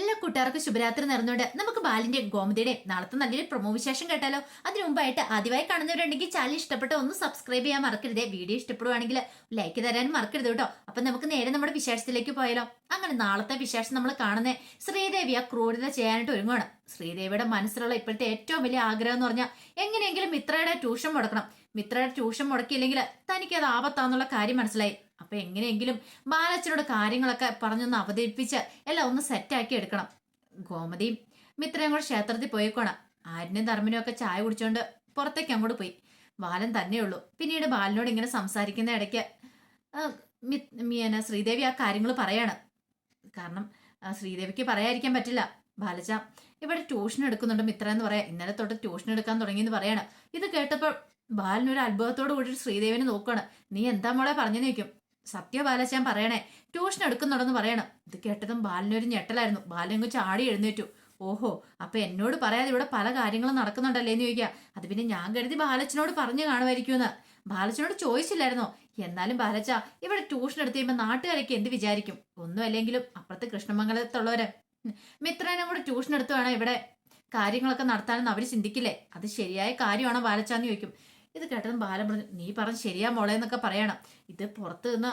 എല്ലാ കൂട്ടുകാർക്കും ശുഭരാത്രി നേർന്നുകൊണ്ട് നമുക്ക് ബാലിന്റെ ഗോമതിയുടെ നാളത്തെ നല്ലൊരു പ്രൊമോ വിശേഷം കേട്ടാലോ? അതിനു മുമ്പായിട്ട് ആദ്യമായി കാണുന്നവരുണ്ടെങ്കിൽ ചാനൽ ഇഷ്ടപ്പെട്ട ഒന്ന് സബ്സ്ക്രൈബ് ചെയ്യാൻ മറക്കരുത്. വീഡിയോ ഇഷ്ടപ്പെടുവാണെങ്കിൽ ലൈക്ക് തരാൻ മറക്കരുത് കേട്ടോ. അപ്പൊ നമുക്ക് നേരെ നമ്മുടെ വിശേഷത്തിലേക്ക് പോയാലോ? അങ്ങനെ നാളത്തെ വിശേഷം നമ്മൾ കാണുന്നത് ശ്രീദേവി ആ ക്രൂരത ചെയ്യാനായിട്ട് ഒരുങ്ങുകയാണ് ശ്രീദേവിയുടെ മനസ്സിലുള്ള ഇപ്പോഴത്തെ ഏറ്റവും വലിയ ആഗ്രഹം എന്ന് പറഞ്ഞാൽ എങ്ങനെയെങ്കിലും മിത്രയുടെ ട്യൂഷൻ മുടക്കണം. മിത്രയുടെ ട്യൂഷൻ മുടക്കിയില്ലെങ്കിൽ തനിക്ക് അത് ആപത്താന്നുള്ള കാര്യം മനസ്സിലായി. അപ്പൊ എങ്ങനെയെങ്കിലും ബാലച്ചനോട് കാര്യങ്ങളൊക്കെ പറഞ്ഞൊന്ന് അവതരിപ്പിച്ച് എല്ലാം ഒന്ന് സെറ്റാക്കി എടുക്കണം. ഗോമതിയും മിത്രയും കൂടെ ക്ഷേത്രത്തിൽ പോയിക്കോണം ആരിനും ധർമ്മനും ഒക്കെ ചായ കുടിച്ചോണ്ട് പുറത്തേക്ക് അങ്ങോട്ട് പോയി. ബാലൻ തന്നെയുള്ളൂ പിന്നീട് ബാലനോട് ഇങ്ങനെ സംസാരിക്കുന്ന ഇടയ്ക്ക് ശ്രീദേവി ആ കാര്യങ്ങൾ പറയാണ്. കാരണം ശ്രീദേവിക്ക് പറയാതിരിക്കാൻ പറ്റില്ല. ബാലച്ച ഇവിടെ ട്യൂഷൻ എടുക്കുന്നുണ്ട് മിത്ര എന്ന് പറയാം. ഇന്നലെ തൊട്ട് ട്യൂഷൻ എടുക്കാൻ തുടങ്ങിയെന്ന് പറയാണ്. ഇത് കേട്ടപ്പോൾ ബാലൻ ഒരു അത്ഭുതത്തോട് കൂടി ശ്രീദേവിനെ നോക്കുകയാണ് നീ എന്താ മോളെ പറഞ്ഞു ചോദിക്കും? സത്യ ബാലച്ചാൻ പറയണേ ട്യൂഷൻ എടുക്കുന്നുണ്ടെന്ന് പറയണം. ഇത് കേട്ടതും ബാലനൊരു ഞെട്ടലായിരുന്നു. ബാലനങ്ങ് ചാടി എഴുന്നേറ്റു. ഓഹോ അപ്പൊ എന്നോട് പറയാതെ ഇവിടെ പല കാര്യങ്ങളും നടക്കുന്നുണ്ടല്ലേ എന്ന് ചോദിക്കുക അത് പിന്നെ ഞാൻ കരുതി ബാലച്ചനോട് പറഞ്ഞു കാണുമായിരിക്കുമെന്ന്. ബാലച്ചനോട് ചോദിച്ചില്ലായിരുന്നോ? എന്നാലും ബാലച്ച ഇവിടെ ട്യൂഷൻ എടുത്ത് കഴിയുമ്പോൾ നാട്ടുകാരൊക്കെ എന്ത് വിചാരിക്കും? ഒന്നും അല്ലെങ്കിലും അപ്പുറത്തെ കൃഷ്ണമംഗലത്തുള്ളവര്. മിത്രനെ കൂടെ ട്യൂഷൻ എടുത്തു വേണം ഇവിടെ കാര്യങ്ങളൊക്കെ നടത്താനെന്ന് അവർ ചിന്തിക്കില്ലേ? അത് ശരിയായ കാര്യമാണോ ബാലച്ചാന്ന് ചോദിക്കും. ഇത് കേട്ടതും ബാലൻ പറഞ്ഞു നീ പറഞ്ഞ് ശരിയാ മോളെ എന്നൊക്കെ പറയണം. ഇത് പുറത്ത് നിന്ന്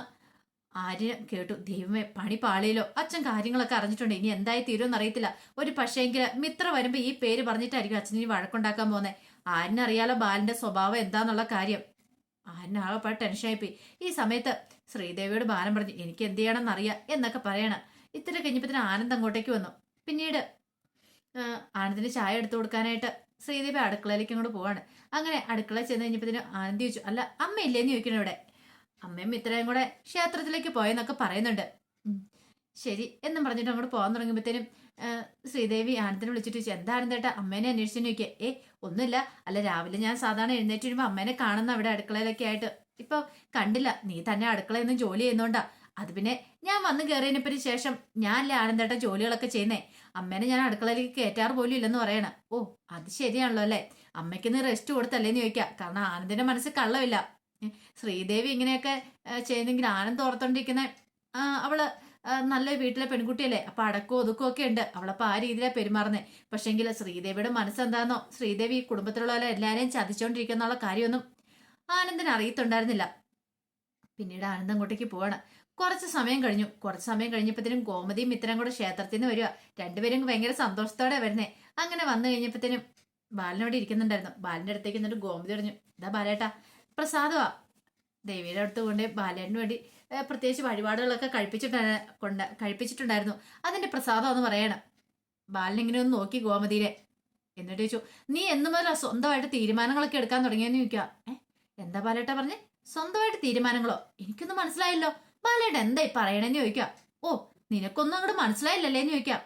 ആര്യ കേട്ടു. ദൈവമേ പണി പാളിയിലോ അച്ഛൻ കാര്യങ്ങളൊക്കെ അറിഞ്ഞിട്ടുണ്ട്. ഇനി എന്തായി തീരുമെന്ന് അറിയത്തില്ല. ഒരു പക്ഷേങ്കിൽ മിത്ര വരുമ്പോ ഈ പേര് പറഞ്ഞിട്ടായിരിക്കും അച്ഛൻ ഇനി വഴക്കുണ്ടാക്കാൻ പോകുന്നത് ആരിനറിയാലോ ബാലന്റെ സ്വഭാവം എന്താന്നുള്ള കാര്യം? ആരിനാകെ ടെൻഷനായി പോയി ഈ സമയത്ത് ശ്രീദേവിയോട് ബാലൻ പറഞ്ഞു എനിക്ക് എന്ത് ചെയ്യണമെന്ന് അറിയാം എന്നൊക്കെ പറയണം. ഇത്ര കഴിഞ്ഞപ്പത്തിന് ആനന്ദ് അങ്ങോട്ടേക്ക് വന്നു. പിന്നീട് ആനന്ദിന് ചായ എടുത്തു കൊടുക്കാനായിട്ട് ശ്രീദേവി അടുക്കളയിലേക്ക് അങ്ങോട്ട് പോവാണ്. അങ്ങനെ അടുക്കള ചെന്ന് കഴിഞ്ഞപ്പത്തിന് ആനന്ദി ചോദിച്ചു അല്ല അമ്മയില്ലേന്ന് ചോദിക്കണം ഇവിടെ. അമ്മയും ഇത്രയും കൂടെ ക്ഷേത്രത്തിലേക്ക് പോയെന്നൊക്കെ പറയുന്നുണ്ട്. ശരി എന്നും പറഞ്ഞിട്ട് അങ്ങോട്ട് പോകാൻ തുടങ്ങുമ്പോഴത്തേനും ശ്രീദേവി ആനന്ദിനെ വിളിച്ചിട്ട് ചോദിച്ചു എന്താ ആനന്ദേട്ടാ അമ്മേനെ അന്വേഷിച്ചു നോക്കിയേ ഏ ഒന്നുമില്ല. അല്ല രാവിലെ ഞാൻ സാധാരണ എഴുന്നേറ്റ് വരുമ്പോൾ അമ്മേനെ കാണുന്ന അവിടെ അടുക്കളയിലൊക്കെ ആയിട്ട്. ഇപ്പൊ കണ്ടില്ല നീ തന്നെ അടുക്കളയൊന്നും ജോലി ചെയ്യുന്നോണ്ടാ. അത് പിന്നെ ഞാൻ വന്നു കയറിയതിനെപ്പറ്റി ശേഷം ഞാനല്ലേ ആനന്ദേട്ട ജോലികളൊക്കെ ചെയ്യുന്നേ? അമ്മേനെ ഞാൻ അടുക്കളയിലേക്ക് കയറ്റാറ് പോലും ഇല്ലെന്ന് പറയണ. ഓ അത് ശരിയാണല്ലോ അല്ലേ? അമ്മയ്ക്ക് നീ റെസ്റ്റ് കൊടുത്തല്ലേന്ന് ചോദിക്കാം. കാരണം ആനന്ദിന്റെ മനസ്സിൽ കള്ളമില്ല. ശ്രീദേവി ഇങ്ങനെയൊക്കെ ചെയ്യുന്നെങ്കിൽ ആനന്ദ് ഓർത്തോണ്ടിരിക്കുന്ന അവൾ നല്ല വീട്ടിലെ പെൺകുട്ടിയല്ലേ? അപ്പൊ അടക്കോ ഒതുക്കോ ഒക്കെ ഉണ്ട്. അവളപ്പോ ആ രീതിയിലാണ് പെരുമാറുന്നത് പക്ഷെങ്കിൽ ശ്രീദേവിയുടെ മനസ്സെന്താണെന്നോ ശ്രീദേവി കുടുംബത്തിലുള്ളവരെ കുടുംബത്തിലുള്ള എല്ലാരെയും ചതിച്ചോണ്ടിരിക്കുന്നുള്ള കാര്യമൊന്നും ആനന്ദൻ അറിയത്തുണ്ടായിരുന്നില്ല. പിന്നീട് ആനന്ദ് അങ്ങോട്ടേക്ക് പോവാണ്. കുറച്ച് സമയം കഴിഞ്ഞു. കുറച്ച് സമയം കഴിഞ്ഞപ്പോഴത്തേനും ഗോമതിയും മിത്രം കൂടെ ക്ഷേത്രത്തിൽ നിന്ന് വരിക രണ്ടുപേരും ഭയങ്കര സന്തോഷത്തോടെ വരുന്നേ. അങ്ങനെ വന്നു കഴിഞ്ഞപ്പോഴത്തേനും ബാലനോട് ഇരിക്കുന്നുണ്ടായിരുന്നു. ബാലിന്റെ അടുത്തേക്ക് എന്നിട്ട് ഗോമതി പറഞ്ഞു ഇതാ ബാലേട്ടാ പ്രസാദമാ. ദേവിയുടെ അടുത്ത് കൊണ്ട് ബാലേട്ടന് വേണ്ടി പ്രത്യേകിച്ച് വഴിപാടുകളൊക്കെ കഴിപ്പിച്ചിട്ടാണ് കൊണ്ട് കഴിപ്പിച്ചിട്ടുണ്ടായിരുന്നു. അതിന്റെ പ്രസാദം എന്ന് പറയണം ബാലനിങ്ങനെ ഒന്ന് നോക്കി ഗോമതിയിലെ. എന്നിട്ട് ചോദിച്ചു നീ എന്നു മുതൽ സ്വന്തമായിട്ട് തീരുമാനങ്ങളൊക്കെ എടുക്കാൻ തുടങ്ങിയെന്ന് ചോദിക്കുക ഏഹ് എന്താ ബാലേട്ട പറഞ്ഞേ? സ്വന്തമായിട്ട് തീരുമാനങ്ങളോ? എനിക്കൊന്നും മനസ്സിലായല്ലോ. ബാലേട്ട എന്തായി പറയണെന്ന് ചോദിക്കാം ഓ നിനക്കൊന്നും അങ്ങോട്ട് മനസ്സിലായില്ലല്ലേന്ന് ചോദിക്കാം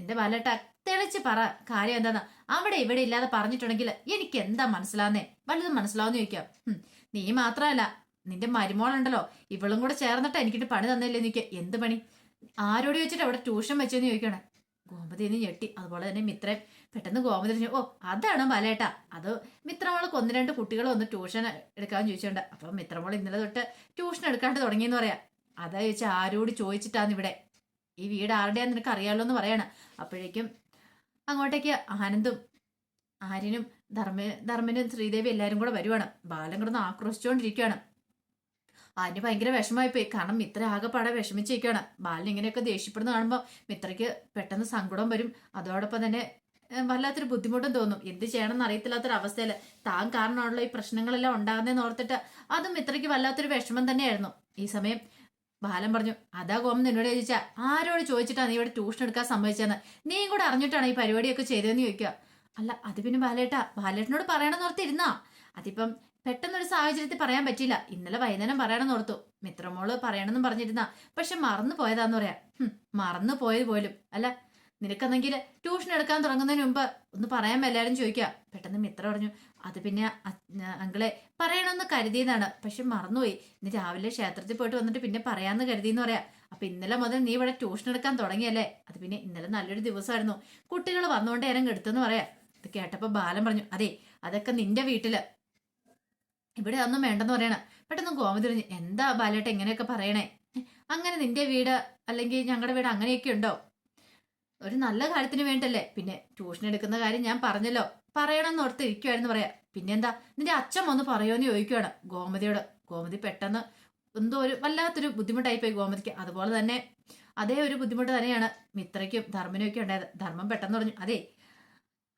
എന്റെ ബാലേട്ട തെളിച്ച് പറ കാര്യം എന്താന്ന്. അവിടെ ഇവിടെ ഇല്ലാതെ പറഞ്ഞിട്ടുണ്ടെങ്കിൽ എനിക്ക് എന്താ മനസ്സിലാവുന്നേ? വലുതും മനസ്സിലാവുന്ന ചോദിക്കാം നീ മാത്രമല്ല നിന്റെ മരുമോളുണ്ടല്ലോ. ഇവളും കൂടെ ചേർന്നിട്ട് എനിക്കിട്ട് പണി തന്നില്ലേ നിക്ക് എന്ത് പണി? ആരോട് ചോദിച്ചിട്ട് അവിടെ ട്യൂഷൻ വെച്ചെന്ന് ചോദിക്കണേ ഗോമതി എന്ന് ഞെട്ടി. അതുപോലെ തന്നെ മിത്രൻ പെട്ടെന്ന് ഗോമതി ഓ അതാണ് മലേട്ട അത് മിത്രമോൾക്ക് ഒന്ന് രണ്ട് കുട്ടികൾ ഒന്ന് ട്യൂഷൻ എടുക്കാൻ ചോദിച്ചിട്ടുണ്ട്. അപ്പൊ മിത്രമോൾ ഇന്നലെ തൊട്ട് ട്യൂഷൻ എടുക്കാണ്ട് തുടങ്ങിയെന്ന് പറയാം. അതാ ചോദിച്ചാൽ ആരോട് ചോദിച്ചിട്ടാന്ന് ഇവിടെ? ഈ വീട് ആരുടെയാന്ന് നിനക്ക് അറിയാലോ എന്ന് പറയാണ്. അപ്പോഴേക്കും അങ്ങോട്ടേക്ക് ആനന്ദും ആര്യനും ധർമ്മ ധർമ്മനും ശ്രീദേവി എല്ലാവരും കൂടെ വരുവാണ്. ബാലൻ കിടന്ന് ആക്രോശിച്ചുകൊണ്ടിരിക്കുകയാണ് ആര്യന് ഭയങ്കര വിഷമായി പോയി കാരണം മിത്ര ആകെപ്പാടെ വിഷമിച്ചിരിക്കുകയാണ് ബാലൻ ഇങ്ങനെയൊക്കെ ദേഷ്യപ്പെടുന്ന കാണുമ്പോൾ മിത്രയ്ക്ക് പെട്ടെന്ന് സങ്കടം വരും. അതോടൊപ്പം തന്നെ വല്ലാത്തൊരു ബുദ്ധിമുട്ടും തോന്നും. എന്ത് ചെയ്യണമെന്ന് അറിയത്തില്ലാത്തൊരു അവസ്ഥയിൽ താൻ കാരണമാണല്ലോ ഈ പ്രശ്നങ്ങളെല്ലാം ഉണ്ടാകുന്നതെന്ന് ഓർത്തിട്ട് അതും മിത്രയ്ക്ക് വല്ലാത്തൊരു വിഷമം തന്നെയായിരുന്നു. ഈ സമയം ബാലൻ പറഞ്ഞു അതാ കോമം നിന്നോട് ചോദിച്ചാ ആരോട് ചോദിച്ചിട്ടാ നീ ഇവിടെ ട്യൂഷൻ എടുക്കാൻ സംഭവിച്ചതെന്ന് നീയും കൂടെ അറിഞ്ഞിട്ടാണ് ഈ പരിപാടിയൊക്കെ ചെയ്തതെന്ന് ചോദിക്കുക? അല്ല അത് പിന്നെ ബാലേട്ടാ. ബാലേട്ടനോട് പറയണമെന്ന് ഓർത്തിരുന്നാ. അതിപ്പം പെട്ടെന്നൊരു സാഹചര്യത്തിൽ പറയാൻ പറ്റില്ല ഇന്നലെ വൈകുന്നേരം പറയണമെന്ന് ഓർത്തു. മിത്രമോൾ പറയണമെന്നും പറഞ്ഞിരുന്ന. പക്ഷെ മറന്നു പോയതാന്ന് പറയാ. മറന്നു പോയത് പോലും. അല്ല നിനക്കെന്നെങ്കിൽ ട്യൂഷൻ എടുക്കാൻ തുടങ്ങുന്നതിന് മുമ്പ് ഒന്ന് പറയാൻ എല്ലാവരും ചോദിക്കുക. പെട്ടെന്ന് മിത്ര പറഞ്ഞു അത് പിന്നെ അങ്കളെ പറയണമെന്ന് കരുതിയതാണ് പക്ഷെ മറന്നുപോയി. ഇന്ന് രാവിലെ ക്ഷേത്രത്തിൽ പോയിട്ട് വന്നിട്ട് പിന്നെ പറയാന്ന് കരുതിയെന്ന് പറയാം. അപ്പൊ ഇന്നലെ മുതൽ നീ ഇവിടെ ട്യൂഷൻ എടുക്കാൻ തുടങ്ങിയല്ലേ? അത് പിന്നെ ഇന്നലെ നല്ലൊരു ദിവസമായിരുന്നു. കുട്ടികൾ വന്നുകൊണ്ട് നേരം കെടുത്തെന്ന് പറയാം. ഇത് കേട്ടപ്പോൾ ബാലൻ പറഞ്ഞു അതെ അതൊക്കെ നിന്റെ വീട്ടിൽ. ഇവിടെ ഒന്നും വേണ്ടെന്ന് പറയണ. പെട്ടെന്ന് ഗോമതി പറഞ്ഞു എന്താ ബാലേട്ട എങ്ങനെയൊക്കെ പറയണേ? അങ്ങനെ നിന്റെ വീട് അല്ലെങ്കിൽ ഞങ്ങളുടെ വീട് അങ്ങനെയൊക്കെ ഉണ്ടോ? ഒരു നല്ല കാര്യത്തിന് വേണ്ടല്ലേ പിന്നെ ട്യൂഷൻ എടുക്കുന്ന കാര്യം ഞാൻ പറഞ്ഞല്ലോ. പറയണമെന്ന് ഓർത്ത് ഇരിക്കുവായിരുന്നു പിന്നെ പിന്നെന്താ? നിന്റെ അച്ഛൻ വന്ന് പറയുമെന്ന് ചോദിക്കുവാണ് ഗോമതിയോട്. ഗോമതി പെട്ടെന്ന് എന്തോ ഒരു വല്ലാത്തൊരു ബുദ്ധിമുട്ടായി പോയി ഗോമതിക്ക്. അതുപോലെ തന്നെ അതേ ഒരു ബുദ്ധിമുട്ട് തന്നെയാണ് മിത്രയ്ക്കും ധർമ്മനും ഒക്കെ ഉണ്ടായത്. ധർമ്മം പെട്ടെന്ന് പറഞ്ഞു അതെ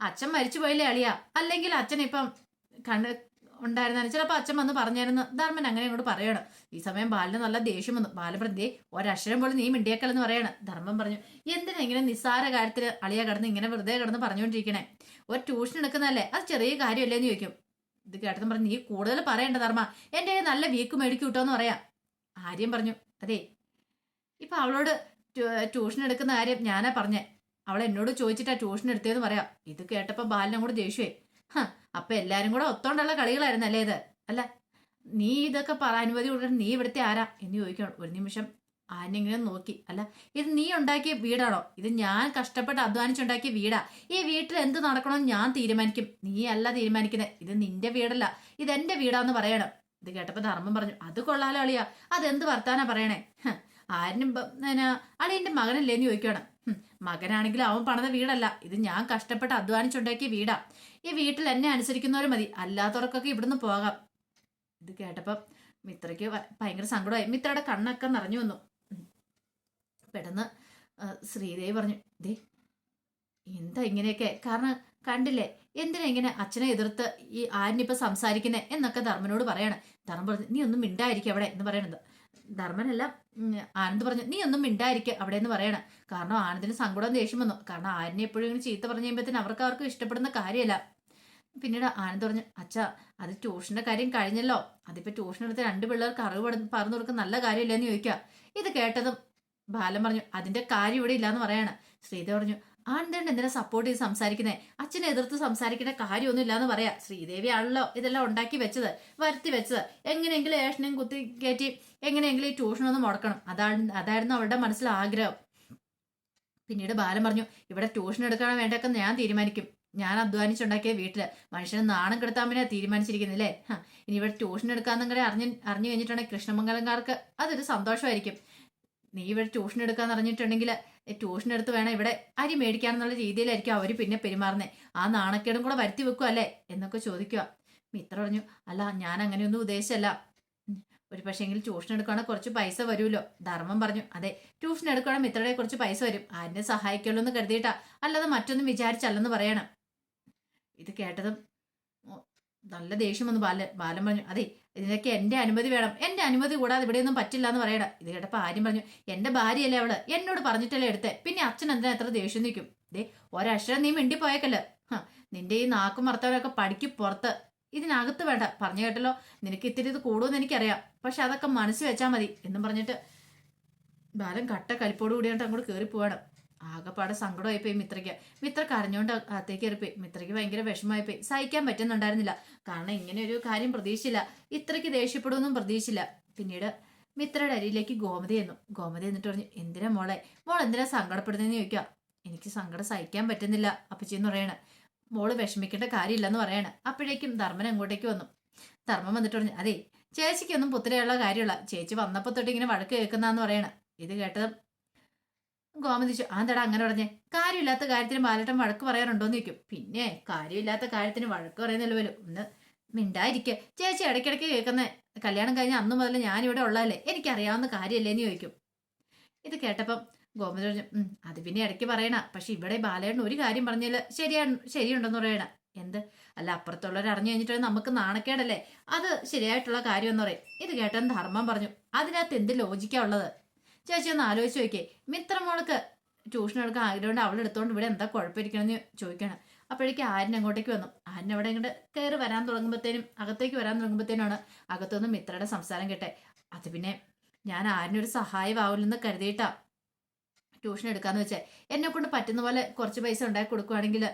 അച്ഛൻ മരിച്ചു പോയില്ലേ അളിയ? അല്ലെങ്കിൽ അച്ഛൻ ഇപ്പം കണ്ണ് ഉണ്ടായിരുന്നാണ് ചിലപ്പോൾ അച്ഛൻ വന്ന് പറഞ്ഞായിരുന്നു ധർമ്മൻ അങ്ങനെ അങ്ങോട്ട് പറയണം. ഈ സമയം ബാലിന് നല്ല ദേഷ്യം വന്നു. ബാലപ്രതി ഒരക്ഷരം പോലും നീ മിണ്ടിയേക്കലെന്ന് പറയാണ്. ധർമ്മം പറഞ്ഞു എന്തിനാ ഇങ്ങനെ നിസ്സാര കാര്യത്തിൽ അളിയ കിടന്ന് ഇങ്ങനെ വെറുതെ കിടന്ന് പറഞ്ഞുകൊണ്ടിരിക്കണേ? ഒരു ട്യൂഷൻ എടുക്കുന്നതല്ലേ? അത് ചെറിയ കാര്യമല്ലേ എന്ന് ചോദിക്കും. ഇത് കേട്ടതും പറഞ്ഞു നീ കൂടുതൽ പറയണ്ട ധർമ്മ. എന്റെ നല്ല വീക്ക് മേടിക്കും കിട്ടോ എന്ന് പറയാം. ആര്യം പറഞ്ഞു അതെ. ഇപ്പൊ അവളോട് ട്യൂഷൻ എടുക്കുന്ന കാര്യം ഞാനാ പറഞ്ഞേ. അവൾ എന്നോട് ചോദിച്ചിട്ടാ ട്യൂഷൻ എടുത്തതെന്ന് പറയാം. ഇത് കേട്ടപ്പോൾ ബാലിനെ ദേഷ്യമേ ഹ അപ്പൊ എല്ലാരും കൂടെ ഒത്തോണ്ടുള്ള കളികളായിരുന്നു അല്ലേ ഇത്? അല്ല നീ ഇതൊക്കെ പറ അനുമതി കൊടുക്കണം നീ ഇവിടുത്തെ ആരാ? എന്ന് ചോദിക്കണം ഒരു നിമിഷം ആനെങ്കിലും നോക്കി. അല്ല ഇത് നീ ഉണ്ടാക്കിയ വീടാണോ? ഇത് ഞാൻ കഷ്ടപ്പെട്ട് അധ്വാനിച്ചുണ്ടാക്കിയ വീടാ. ഈ വീട്ടിൽ എന്ത് നടക്കണമെന്ന് ഞാൻ തീരുമാനിക്കും. നീ അല്ല തീരുമാനിക്കുന്നത് ഇത് നിന്റെ വീടല്ല. ഇത് എന്റെ വീടാന്ന് പറയണം. ഇത് കേട്ടപ്പോ ധർമ്മം പറഞ്ഞു അത് കൊള്ളാലോ അളിയാ. അതെന്ത് വർത്താനാ പറയണേ? ആരിനും അളിയന്റെ മകനല്ലേന്ന് ചോദിക്കണം ഹും, മകനാണെങ്കിലും അവൻ പണിത വീടല്ല. ഇത് ഞാൻ കഷ്ടപ്പെട്ട് അധ്വാനിച്ചുണ്ടാക്കിയ വീടാ. ഈ വീട്ടിൽ എന്നെ അനുസരിക്കുന്നവർ മതി. അല്ലാത്തവർക്കൊക്കെ ഇവിടുന്ന് പോകാം. ഇത് കേട്ടപ്പം മിത്രയ്ക്ക് ഭയങ്കര സങ്കടമായി. മിത്രയുടെ കണ്ണൊക്കെ നിറഞ്ഞു വന്നു. പെട്ടെന്ന് ശ്രീദേവി പറഞ്ഞു ദേ എന്താ ഇങ്ങനെയൊക്കെ? കാരണം കണ്ടില്ലേ എന്തിനാ ഇങ്ങനെ അച്ഛനെ എതിർത്ത് ഈ ആരിനിപ്പോ സംസാരിക്കുന്നേ? എന്നൊക്കെ ധർമ്മനോട് പറയാണ്. ധർമ്മം പറഞ്ഞു നീ ഒന്നും മിണ്ടായിരിക്കും അവിടെ എന്ന് പറയണത് ധർമ്മനല്ല ആനന്ദ് പറഞ്ഞു നീ ഒന്നും മിണ്ടായിരിക്ക അവിടെ എന്ന് പറയണ. കാരണം ആനന്ദിന് സങ്കടം ദേഷ്യം വന്നു. കാരണം ആരിനെ എപ്പോഴും ഇങ്ങനെ ചീത്ത പറഞ്ഞു കഴിയുമ്പോഴത്തേന് അവർക്ക് ആർക്കും ഇഷ്ടപ്പെടുന്ന കാര്യമല്ല. പിന്നീട് ആനന്ദ് പറഞ്ഞു അച്ഛാ അത് ട്യൂഷന്റെ കാര്യം കഴിഞ്ഞല്ലോ. അതിപ്പോ ട്യൂഷൻ എടുത്ത് രണ്ട് പിള്ളേർക്ക് അറിവ് പറഞ്ഞു കൊടുക്കുന്ന നല്ല കാര്യമില്ലെന്ന് ചോദിക്കുക ഇത് കേട്ടതും ബാലൻ പറഞ്ഞു അതിന്റെ കാര്യം ഇവിടെ ഇല്ലാന്ന് പറയാണ്. ശ്രീധ പറഞ്ഞു ആനന്ദൻ എന്തിനാ സപ്പോർട്ട് ചെയ്ത് സംസാരിക്കുന്നേ? അച്ഛനെ എതിർത്ത് സംസാരിക്കേണ്ട കാര്യമൊന്നും ഇല്ലാന്ന് പറയാ. ശ്രീദേവി ആണല്ലോ ഇതെല്ലാം ഉണ്ടാക്കി വെച്ചത് വരുത്തി വെച്ചത്. എങ്ങനെയെങ്കിലും ഏഷനെയും കുത്തി കയറ്റി എങ്ങനെയെങ്കിലും ഈ ട്യൂഷൻ ഒന്ന് മുടക്കണം. അതാണ് അതായിരുന്നു അവളുടെ മനസ്സിൽ ആഗ്രഹം. പിന്നീട് ബാലൻ പറഞ്ഞു ഇവിടെ ട്യൂഷൻ എടുക്കാൻ വേണ്ടൊക്കെ ഞാൻ തീരുമാനിക്കും. ഞാൻ അധ്വാനിച്ചുണ്ടാക്കിയ വീട്ടിൽ. മനുഷ്യനെ നാണം കെടുത്താൻ പിന്നെ തീരുമാനിച്ചിരിക്കുന്നില്ലേ ഇനി ഇവിടെ ട്യൂഷൻ എടുക്കാന്നും കൂടെ അറിഞ്ഞ് അറിഞ്ഞു കഴിഞ്ഞിട്ടുണ്ടെങ്കിൽ കൃഷ്ണമംഗലംകാർക്ക് അതൊരു സന്തോഷമായിരിക്കും. നീ ഇവിടെ ട്യൂഷൻ എടുക്കാന്ന് അറിഞ്ഞിട്ടുണ്ടെങ്കിൽ ട്യൂഷൻ എടുത്ത് വേണം ഇവിടെ അരി മേടിക്കാന്നുള്ള രീതിയിലായിരിക്കും അവർ പിന്നെ പെരുമാറുന്നത് ആ നാണക്കേടും കൂടെ വരുത്തി വെക്കുക അല്ലേ? എന്നൊക്കെ ചോദിക്കുക മിത്ര പറഞ്ഞു അല്ല ഞാൻ അങ്ങനെയൊന്നും ഉദ്ദേശിച്ചല്ല. ഒരു പക്ഷേ എങ്കിൽ ട്യൂഷൻ എടുക്കുകയാണെങ്കിൽ കുറച്ച് പൈസ വരുമല്ലോ. ധർമ്മം പറഞ്ഞു അതെ ട്യൂഷൻ എടുക്കുകയാണെങ്കിൽ മിത്രയുടെ കുറച്ച് പൈസ വരും. ആരെ സഹായിക്കുള്ളൂ എന്ന് കരുതിയിട്ടാ. അല്ലാതെ മറ്റൊന്നും വിചാരിച്ചല്ലെന്ന് പറയണം. ഇത് കേട്ടതും നല്ല ദേഷ്യം വന്നു ബാലൻ ബാലൻ പറഞ്ഞു അതെ ഇതിനൊക്കെ എന്റെ അനുമതി വേണം. എന്റെ അനുമതി കൂടാതെ ഇവിടെയൊന്നും പറ്റില്ല എന്ന് പറയട. ഇത് കേട്ടപ്പോ ആര്യം പറഞ്ഞു എന്റെ ഭാര്യയല്ലേ അവൾ? എന്നോട് പറഞ്ഞിട്ടല്ലേ എടുത്തേ? പിന്നെ അച്ഛൻ എന്തിനാ എത്ര ദേഷ്യം നിൽക്കും ദേ ഒരക്ഷരം നീ മിണ്ടി പോയേക്കല്ല നിന്റെ ഈ നാക്കും മറത്തവരൊക്കെ പഠിക്ക് പുറത്ത്. ഇതിനകത്ത് വേണ്ട. പറഞ്ഞു കേട്ടല്ലോ നിനക്ക് ഇത്തിരി ഇത് കൂടുമെന്ന് എനിക്കറിയാം. പക്ഷെ അതൊക്കെ മനസ്സിൽ വെച്ചാൽ മതി. എന്നും പറഞ്ഞിട്ട് ബാലൻ കട്ട കലിപ്പോട് കൂടിയോണ്ട് അങ്ങോട്ട് കയറി പോവാണ് ആകെപ്പാടെ സങ്കടമായി പോയി മിത്രയ്ക്ക്. മിത്ര കരഞ്ഞോണ്ട് അകത്തേക്ക് കയറിപ്പോയി. മിത്രയ്ക്ക് ഭയങ്കര വിഷമമായി പോയി സഹിക്കാൻ പറ്റുന്നുണ്ടായിരുന്നില്ല. കാരണം ഇങ്ങനെ ഒരു കാര്യം പ്രതീക്ഷിച്ചില്ല. ഇത്രയ്ക്ക് ദേഷ്യപ്പെടുമെന്നും പ്രതീക്ഷിച്ചില്ല. പിന്നീട് മിത്രയുടെ അരിയിലേക്ക് ഗോമതി എന്നു ഗോമതി എന്നിട്ട് പറഞ്ഞു എന്തിനാ മോളെ? മോൾ എന്തിനാ സങ്കടപ്പെടുന്നതെന്ന് ചോദിക്കാം എനിക്ക് സങ്കടം സഹിക്കാൻ പറ്റുന്നില്ല അപ്പച്ചിന്ന് പറയണ. മോൾ വിഷമിക്കേണ്ട കാര്യമില്ലെന്ന് പറയണ. അപ്പോഴേക്കും ധർമ്മൻ അങ്ങോട്ടേക്ക് വന്നു. ധർമ്മം വന്നിട്ട് പറഞ്ഞു അതെ ചേച്ചിക്കൊന്നും പുത്തിരയുള്ള കാര്യമുള്ള ചേച്ചി വന്നപ്പോ തൊട്ട് ഇങ്ങനെ വഴക്ക് കേൾക്കുന്നാന്ന് പറയണ. ഇത് കേട്ടത് ഗോമതിച്ചു ആ എന്താടാ അങ്ങനെ പറഞ്ഞേ. കാര്യമില്ലാത്ത കാര്യത്തിന് ബാലട്ടൻ വഴക്ക് പറയാറുണ്ടോന്ന് ചോദിക്കും. പിന്നെ കാര്യമില്ലാത്ത കാര്യത്തിന് വഴക്ക് പറയുന്നില്ല പോലും ഒന്ന് മിണ്ടായിരിക്കെ. ചേച്ചി ഇടയ്ക്കിടയ്ക്ക് കേൾക്കുന്ന കല്യാണം കഴിഞ്ഞ അന്ന് മുതൽ ഞാനിവിടെ ഉള്ളതല്ലേ? എനിക്കറിയാവുന്ന കാര്യമല്ലേ എന്ന് ചോദിക്കും. ഇത് കേട്ടപ്പം ഗോമതി പറഞ്ഞു "ഉം, അത് പിന്നെ ഇടയ്ക്ക് പറയണ. പക്ഷെ ഇവിടെ ബാലേട്ടൻ ഒരു കാര്യം പറഞ്ഞാൽ ശരിയാണ് ശരിയുണ്ടെന്ന് പറയണ. എന്ത്? അല്ല അപ്പുറത്തുള്ളവർ അറിഞ്ഞു കഴിഞ്ഞിട്ട് നമുക്ക് നാണക്കേടല്ലേ? അത് ശരിയായിട്ടുള്ള കാര്യം എന്ന് പറയും. ഇത് കേട്ടാൻ ധർമ്മം പറഞ്ഞു അതിനകത്ത് എന്ത് ലോജിക്കാ ഉള്ളത്? ചേച്ചി ഒന്ന് ആലോചിച്ച് നോക്കിയേ. മിത്രമോൾക്ക് ട്യൂഷൻ എടുക്കാൻ ആഗ്രഹമുണ്ട്. അവൾ എടുത്തോണ്ട് ഇവിടെ എന്താ കുഴപ്പമായിരിക്കണമെന്ന് ചോദിക്കണം. അപ്പോഴേക്കും ആര്യൻ അങ്ങോട്ടേക്ക് വന്നു. ആര്യൻ അവിടെ ഇങ്ങോട്ട് കയറി വരാൻ തുടങ്ങുമ്പോഴത്തേനും അകത്തേക്ക് വരാൻ തുടങ്ങുമ്പോഴത്തേനാണ് അകത്തുനിന്ന് മിത്രയുടെ സംസാരം കേട്ടെ. അത് പിന്നെ ഞാൻ ആരിനൊരു സഹായമാവില്ലെന്ന് കരുതിയിട്ടാ ട്യൂഷൻ എടുക്കാന്ന് വെച്ചേ. എന്നെ കൊണ്ട് പറ്റുന്ന പോലെ കുറച്ച് പൈസ ഉണ്ടാക്കി കൊടുക്കുവാണെങ്കിൽ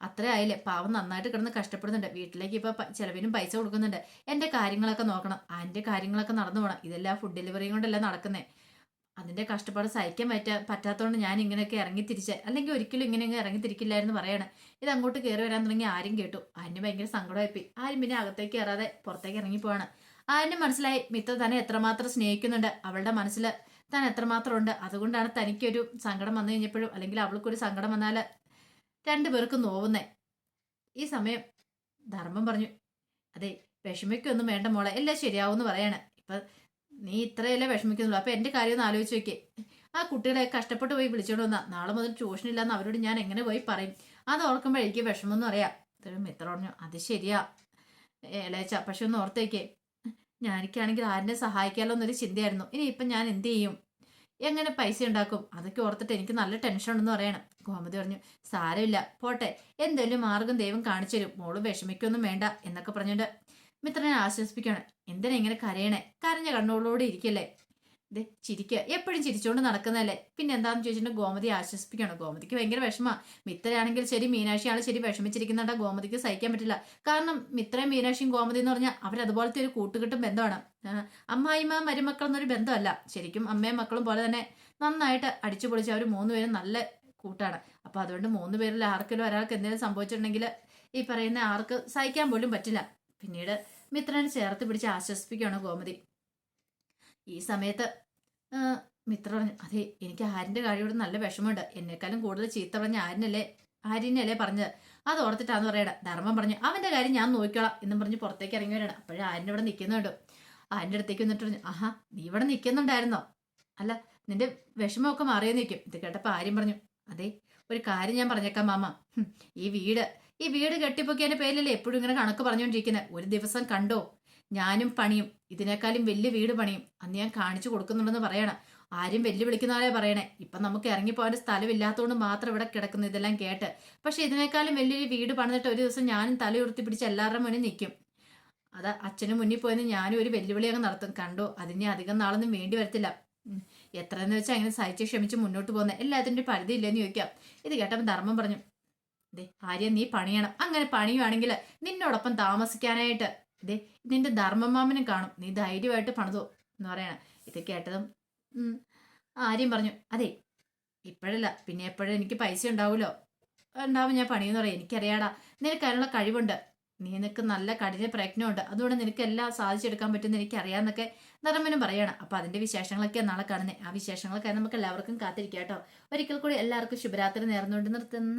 അത്ര ആയില്ലേ. പാവം നന്നായിട്ട് കിടന്ന് കഷ്ടപ്പെടുന്നുണ്ട്. വീട്ടിലേക്ക് ഇപ്പൊ ചിലവിനും പൈസ കൊടുക്കുന്നുണ്ട്. എന്റെ കാര്യങ്ങളൊക്കെ നോക്കണം. അതിന്റെ കാര്യങ്ങളൊക്കെ നടന്നു പോകണം ഇതെല്ലാം ഫുഡ് ഡെലിവറിയും കൊണ്ടല്ല നടക്കുന്നേ. അതിന്റെ കഷ്ടപ്പാട് സഹിക്കാൻ പറ്റാ പറ്റാത്തതുകൊണ്ട് ഞാൻ ഇങ്ങനെയൊക്കെ ഇറങ്ങി തിരിച്ചേ അല്ലെങ്കിൽ ഒരിക്കലും ഇങ്ങനെ ഇറങ്ങി തിരിക്കില്ലായിരുന്നു പറയണേ. ഇത് അങ്ങോട്ട് കയറി വരാൻ തുടങ്ങി ആരും കേട്ടു. അതിന് ഭയങ്കര സങ്കടമായിപ്പോയി. ആരും പിന്നെ അകത്തേക്ക് കയറാതെ പുറത്തേക്ക് ഇറങ്ങി പോവാണ്. ആരും മനസ്സിലായി മിത്ര തന്നെ എത്രമാത്രം സ്നേഹിക്കുന്നുണ്ട്. അവളുടെ മനസ്സിൽ താൻ എത്രമാത്രം ഉണ്ട്. അതുകൊണ്ടാണ് തനിക്കൊരു സങ്കടം വന്നു കഴിഞ്ഞപ്പോഴും അല്ലെങ്കിൽ അവൾക്കൊരു സങ്കടം വന്നാൽ രണ്ടുപേർക്കും നോവുന്നേ. ഈ സമയം ധർമ്മം പറഞ്ഞു അതെ വിഷമിക്കൊന്നും വേണ്ട മോളെ. എല്ലാം ശരിയാവും എന്ന് പറയാണ്. ഇപ്പൊ നീ ഇത്രയല്ലേ വിഷമിക്കുന്നുള്ളൂ. അപ്പൊ എന്റെ കാര്യം ഒന്ന് ആലോചിച്ച് വെക്കേ ആ കുട്ടികളെ കഷ്ടപ്പെട്ട് പോയി വിളിച്ചോണ്ട് വന്നാ. നാളെ മുതൽ ട്യൂഷൻ ഇല്ലാന്ന് അവരോട് ഞാൻ എങ്ങനെ പോയി പറയും? അത് ഓർക്കുമ്പോൾ എനിക്ക് വിഷമമൊന്നും അറിയാം. ഇതൊരു മിത്ര പറഞ്ഞു അത് ശരിയാ ഇളയച്ച. പക്ഷെ ഒന്ന് ഓർത്തേക്കേ ഞാനിക്കാണെങ്കിൽ ആരെ സഹായിക്കാമല്ലോ എന്നൊരു ചിന്തയായിരുന്നു. ഇനി ഇപ്പം ഞാൻ എന്ത് ചെയ്യും? എങ്ങനെ പൈസ ഉണ്ടാക്കും? അതൊക്കെ ഓർത്തിട്ട് എനിക്ക് നല്ല ടെൻഷൻ ഉണ്ടെന്ന് പറയണം. ഗോമതി പറഞ്ഞു സാരമില്ല. പോട്ടെ. എന്തെങ്കിലും മാർഗം ദൈവം കാണിച്ചു തരും. മോൾ വിഷമിക്കൊന്നും വേണ്ട. എന്നൊക്കെ പറഞ്ഞുകൊണ്ട് മിത്രനെ ആശ്വസിപ്പിക്കണം. എന്തിനാ ഇങ്ങനെ കരയണേ? കരഞ്ഞ കണ്ണുകളോടെ ഇരിക്കല്ലേ? ദേ ചിരിക്കുക എപ്പോഴും ചിരിച്ചുകൊണ്ട് നടക്കുന്നതല്ലേ? പിന്നെ എന്താന്ന് ചോദിച്ചിട്ടുണ്ടെങ്കിൽ ഗോമതി ആശ്വസിപ്പിക്കണം. ഗോമതിക്ക് ഭയങ്കര വിഷമ. മിത്രയാണെങ്കിൽ ശരി മീനാക്ഷിയാണ് ശരി വിഷമിച്ചിരിക്കുന്നുണ്ട്. ഗോമതിക്ക് സഹിക്കാൻ പറ്റില്ല. കാരണം മിത്രയും മീനാക്ഷിയും ഗോമതി എന്ന് പറഞ്ഞാൽ അവരതുപോലത്തെ ഒരു കൂട്ടുകെട്ടും ബന്ധമാണ്. അമ്മായിമ്മ മരുമക്കൾ എന്നൊരു ബന്ധമല്ല. ശരിക്കും അമ്മയും മക്കളും പോലെ തന്നെ നന്നായിട്ട് അടിച്ചു പൊളിച്ച് അവർ മൂന്നുപേരും നല്ല കൂട്ടാണ്. അപ്പൊ അതുകൊണ്ട് മൂന്ന് പേരിൽ ആർക്കെങ്കിലും ഒരാൾക്ക് എന്തെങ്കിലും സംഭവിച്ചിട്ടുണ്ടെങ്കിൽ ഈ പറയുന്ന ആർക്ക് സഹിക്കാൻ പോലും പറ്റില്ല. പിന്നീട് മിത്രനെ ചേർത്ത് പിടിച്ച് ആശ്വസിപ്പിക്കുകയാണ് ഗോമതി. ഈ സമയത്ത് മിത്ര പറഞ്ഞു അതെ എനിക്ക് ആരിന്റെ കാര്യോട് നല്ല വിഷമമുണ്ട്. എന്നെക്കാളും കൂടുതൽ ചീത്ത പറഞ്ഞ ആരിനല്ലേ ആര്യനല്ലേ പറഞ്ഞത്? അത് ഓർത്തിട്ടാന്ന് പറയണം ധർമ്മം പറഞ്ഞു അവന്റെ കാര്യം ഞാൻ നോക്കിക്കോളാം എന്നും പറഞ്ഞ് പുറത്തേക്ക് ഇറങ്ങി വരണം അപ്പോഴും ആര്യൻ ഇവിടെ നിൽക്കുന്നുണ്ട്. ആരിന്റെ അടുത്തേക്ക് വന്നിട്ട് പറഞ്ഞു ആഹാ നീ ഇവിടെ നിൽക്കുന്നുണ്ടായിരുന്നോ? അല്ല നിന്റെ വിഷമമൊക്കെ മാറിയെന്ന് നിൽക്കും ഇത് കേട്ടപ്പോൾ ആര്യം പറഞ്ഞു അതെ ഒരു കാര്യം ഞാൻ പറഞ്ഞേക്കാം മാമ. ഈ വീട് ഈ വീട് കെട്ടിപ്പൊക്കിയതിന്റെ പേരിലല്ലേ എപ്പോഴും ഇങ്ങനെ കണക്ക് പറഞ്ഞുകൊണ്ടിരിക്കുന്നത്? ഒരു ദിവസം കണ്ടോ? ഞാനും പണിയും ഇതിനേക്കാളും വലിയ വീട് പണിയും. അന്ന് ഞാൻ കാണിച്ചു കൊടുക്കുന്നുണ്ടെന്ന് പറയണം. ആരും വെല്ലുവിളിക്കുന്നവരെ പറയണേ. ഇപ്പൊ നമുക്ക് ഇറങ്ങിപ്പോകാൻ സ്ഥലമില്ലാത്തതുകൊണ്ട് മാത്രം ഇവിടെ കിടക്കുന്നു ഇതെല്ലാം കേട്ട്. പക്ഷെ ഇതിനേക്കാളും വലിയൊരു വീട് പണിതിട്ട് ഒരു ദിവസം ഞാനും തലയുർത്തി പിടിച്ച് എല്ലാവരുടെ മുന്നിൽ നിൽക്കും. അത് അച്ഛനും മുന്നിൽ പോയെന്ന് ഞാനും ഒരു വെല്ലുവിളി അങ്ങ് നടത്തും. കണ്ടോ? അതിന് അധികം നാളൊന്നും വേണ്ടി വരത്തില്ല. എത്ര എത്രയെന്ന് വെച്ചാൽ അങ്ങനെ സഹിച്ച് ക്ഷമിച്ച് മുന്നോട്ട് പോകുന്നത് എല്ലാത്തിന്റെ പരിധിയില്ലെന്ന് ചോദിക്കാം. ഇത് കേട്ടപ്പോൾ ധർമ്മം പറഞ്ഞു ദേ ആര്യ നീ പണിയണം. അങ്ങനെ പണിയുവാണെങ്കിൽ നിന്നോടൊപ്പം താമസിക്കാനായിട്ട്. ദേ നിന്റെ ധർമ്മമാമനെ കാണും. നീ ധൈര്യമായിട്ട് പണിതോ എന്ന് പറയണം. ഇത് കേട്ടതും ആര്യം പറഞ്ഞു അതെ ഇപ്പോഴല്ല. പിന്നെ എപ്പോഴും എനിക്ക് പൈസ ഉണ്ടാവുമല്ലോ? ഉണ്ടാവും ഞാൻ പണിയെന്ന് പറയാം. എനിക്കറിയാടാ നിനക്ക് അതിനുള്ള കഴിവുണ്ട് നിനക്ക് നല്ല കഠിന പ്രയത്നമുണ്ട്. അതുകൊണ്ട് നിനക്ക് എല്ലാം സാധിച്ചെടുക്കാൻ പറ്റുമെന്ന് എനിക്ക് അറിയാമെന്നൊക്കെ ധർമ്മനും പറയണം. അപ്പൊ അതിന്റെ വിശേഷങ്ങളൊക്കെ നാളെ കാണുന്നത് ആ വിശേഷങ്ങളൊക്കെ നമുക്ക് എല്ലാവർക്കും കാത്തിരിക്കാം കേട്ടോ. ഒരിക്കൽ കൂടി എല്ലാവർക്കും ശുഭരാത്രി നേർന്നുകൊണ്ട് നിർത്തുന്നു.